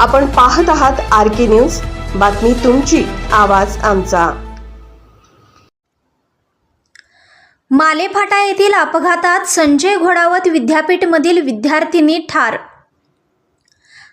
आपण पाहत आहात आर के न्यूज. बातमी तुमची आवाज आमचा. मालेफाटा येथील अपघातात संजय घोडावत विद्यापीठमधील विद्यार्थिनी ठार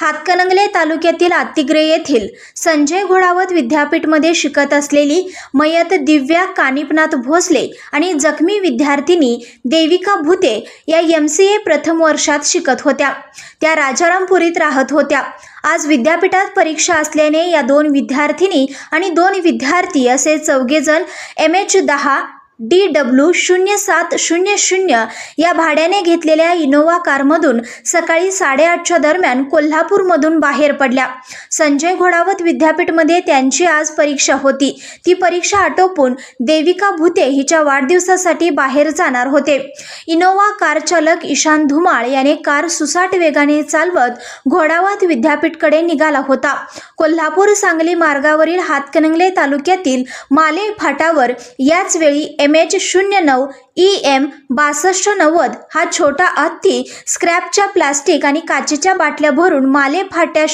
हातकणंगले तालुक्यातील आत्तिग्रे येथील संजय घोडावत विद्यापीठमध्ये शिकत असलेली मयत दिव्या कानिपनाथ भोसले आणि जखमी विद्यार्थिनी देविका भुते या एम सी ए प्रथम वर्षात शिकत होत्या. त्या राजारामपुरीत राहत होत्या. आज विद्यापीठात परीक्षा असल्याने या दोन विद्यार्थिनी आणि दोन विद्यार्थी असे चौघेजण एम एच दहा डी डब्ल्यू शून्य सात शून्य शून्य या भाड्याने घेतलेल्या इनोवा कारमधून सकाळी साडेआठच्या दरम्यान कोल्हापूरमधून बाहेर पडल्या. संजय घोडावत विद्यापीठमध्ये त्यांची आज परीक्षा होती. ती परीक्षा आटोपून देविका भुते हिच्या वाढदिवसासाठी बाहेर जाणार होते. इनोवा कार चालक ईशान धुमाळ याने कार सुसाट वेगाने चालवत घोडावत विद्यापीठकडे निघाला होता. कोल्हापूर सांगली मार्गावरील हातकणंगले तालुक्यातील माले फाटावर याच वेळी एम एच शून्य नऊ ई एम बासष्ट नव्वद हा छोटा हत्ती स्क्रॅपच्या प्लास्टिक आणि काचेच्या बाटल्या भरून माले फाट्या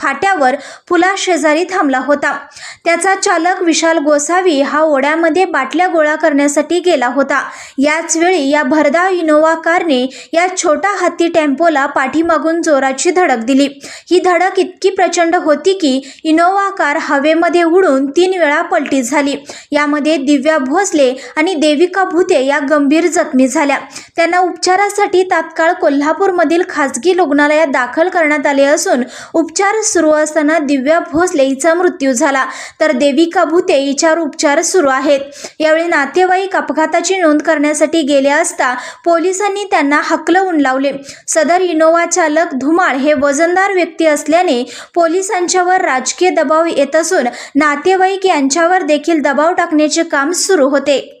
फाट्यावर पुलाशेजारी थांबला होता. त्याचा चालक विशाल गोसावी हा ओढ्यामध्ये बाटल्या गोळा करण्यासाठी गेला होता. याच वेळी या भरधाव इनोवा कारने या छोटा हत्ती टेम्पोला पाठीमागून जोराची धडक दिली. ही धडक इतकी प्रचंड होती की इनोवा कार हवेमध्ये उडून तीन वेळा पलटी झाली. यामध्ये दिव्या भोसले आणि आणि देविका भुते या गंभीर जखमी झाल्या. त्यांना उपचारासाठी तात्काळ कोल्हापूरमधील खासगी रुग्णालयात दाखल करण्यात आले असून उपचार सुरू असताना दिव्या भोसले हिचा मृत्यू झाला. तर देविका भुते हिच्यावर उपचार सुरू आहेत. यावेळी नातेवाईक अपघाताची नोंद करण्यासाठी गेले असता पोलिसांनी त्यांना हकलवून लावले. सदर इनोव्हा चालक धुमाळ हे वजनदार व्यक्ती असल्याने पोलिसांच्यावर राजकीय दबाव येत असून नातेवाईक यांच्यावर देखील दबाव टाकण्याचे काम सुरू होते.